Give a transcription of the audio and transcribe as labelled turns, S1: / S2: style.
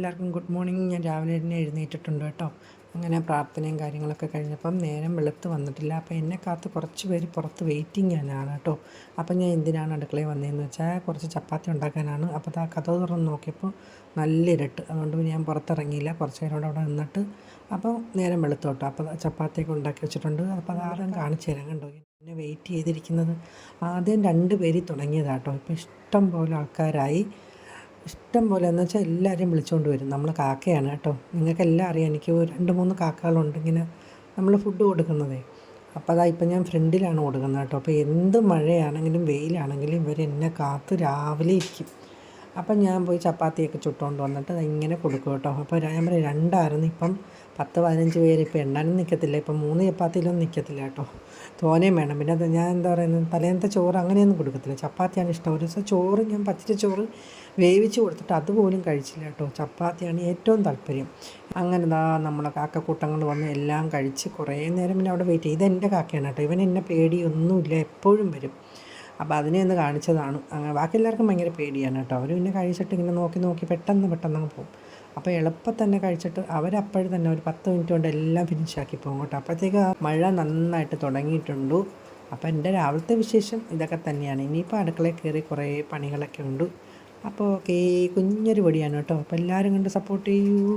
S1: എല്ലാവർക്കും good morning. ഞാൻ രാവിലെ തന്നെ എഴുന്നേറ്റിട്ടുണ്ട് കേട്ടോ. അങ്ങനെ പ്രാർത്ഥനയും കാര്യങ്ങളൊക്കെ കഴിഞ്ഞപ്പം നേരം വെളുത്ത് വന്നിട്ടില്ല. അപ്പോൾ എന്നെ കാത്ത് കുറച്ച് പേര് പുറത്ത് വെയിറ്റിംഗ് ആണ് കേട്ടോ. അപ്പം ഞാൻ എന്തിനാണ് അടുക്കളയിൽ വന്നതെന്ന് വെച്ചാൽ കുറച്ച് ചപ്പാത്തി ഉണ്ടാക്കാനാണ്. അപ്പോൾ ആ കഥ തുറന്ന് നോക്കിയപ്പോൾ നല്ല ഇരുട്ട്. അതുകൊണ്ട് ഞാൻ പുറത്തിറങ്ങിയില്ല. കുറച്ച് നേരം അവിടെ നിന്നിട്ട് അപ്പോൾ നേരം വെളുത്തു കേട്ടോ. അപ്പോൾ ചപ്പാത്തിയൊക്കെ ഉണ്ടാക്കി വെച്ചിട്ടുണ്ട്. അപ്പോൾ അത് ആരും കാണിച്ചു തരാം കണ്ടോ. എന്നെ വെയിറ്റ് ചെയ്തിരിക്കുന്നത്. ആദ്യം രണ്ട് പേര് തുടങ്ങിയതാട്ടോ ഇപ്പോൾ ഇഷ്ടം പോലെ ആൾക്കാരായി. ഇഷ്ടം പോലെ എന്ന് വെച്ചാൽ എല്ലാവരെയും വിളിച്ചുകൊണ്ട് വരും. നമ്മൾ കാക്കയാണ് കേട്ടോ. നിങ്ങൾക്കെല്ലാം അറിയാം. എനിക്ക് രണ്ട് മൂന്ന് കാക്കകളുണ്ട്. ഇങ്ങനെ നമ്മൾ ഫുഡ് കൊടുക്കുന്നതേ. അപ്പോൾ അതാ ഇപ്പം ഞാൻ ഫ്രണ്ടിലാണ് കൊടുക്കുന്നത് കേട്ടോ. അപ്പോൾ എന്ത് മഴയാണെങ്കിലും വെയിലാണെങ്കിലും ഇവർ എന്നെ കാത്ത് രാവിലെ ഇരിക്കും. അപ്പം ഞാൻ പോയി ചപ്പാത്തിയൊക്കെ ചുട്ടുകൊണ്ട് വന്നിട്ട് ഇങ്ങനെ കൊടുക്കും കേട്ടോ. അപ്പോൾ ഞാൻ പറയും രണ്ടായിരുന്നു ഇപ്പം പത്ത് പതിനഞ്ച് പേര് ഇപ്പം എണ്ണാനും നിൽക്കത്തില്ല ഇപ്പം മൂന്ന് ചപ്പാത്തിയിലൊന്നും നിൽക്കത്തില്ല കേട്ടോ. തോനെയും വേണം. പിന്നെ അത് ഞാൻ എന്താ പറയുന്നത് തലേന്നത്തെ ചോറ് അങ്ങനെയൊന്നും കൊടുക്കത്തില്ല. ചപ്പാത്തിയാണ് ഇഷ്ടം. ഒരു ദിവസം ചോറ് ഞാൻ പച്ചിരി ചോറ് വേവിച്ച് കൊടുത്തിട്ട് അതുപോലും കഴിച്ചില്ല കേട്ടോ. ചപ്പാത്തിയാണ് ഏറ്റവും താല്പര്യം. അങ്ങനെ ദാ നമ്മളെ കാക്കക്കൂട്ടങ്ങൾ വന്ന് എല്ലാം കഴിച്ച് കുറേ നേരം പിന്നെ അവിടെ വെയിറ്റ് ചെയ്ത് ഇതെന്റെ കാക്കയാണ് കേട്ടോ. ഇവൻ എന്നെ പേടിയൊന്നുമില്ല. എപ്പോഴും വരും. അപ്പോൾ അതിനെ ഒന്ന് കാണിച്ചതാണ്. അങ്ങനെ ബാക്കി എല്ലാവർക്കും ഭയങ്കര പേടിയാണ് കേട്ടോ. അവർ പിന്നെ കഴിച്ചിട്ട് ഇങ്ങനെ നോക്കി നോക്കി പെട്ടെന്ന് പെട്ടെന്ന് അങ്ങ് പോകും. അപ്പോൾ എളുപ്പം തന്നെ കഴിച്ചിട്ട് അവരപ്പോഴും തന്നെ ഒരു പത്ത് മിനിറ്റ് കൊണ്ട് എല്ലാം ഫിനിഷാക്കി പോകും കേട്ടോ. അപ്പോഴത്തേക്ക് മഴ നന്നായിട്ട് തുടങ്ങിയിട്ടുണ്ട്. അപ്പോൾ എന്റെ രാവിലത്തെ വിശേഷം ഇതൊക്കെ തന്നെയാണ്. ഇനിയിപ്പോൾ അടുക്കളയിൽ കയറി കുറേ പണികളൊക്കെ ഉണ്ട്. അപ്പോൾ ഓക്കെ കുഞ്ഞൊരു പൊടിയാണ് കേട്ടോ. അപ്പോൾ എല്ലാവരും കണ്ട് സപ്പോർട്ട് ചെയ്യൂ.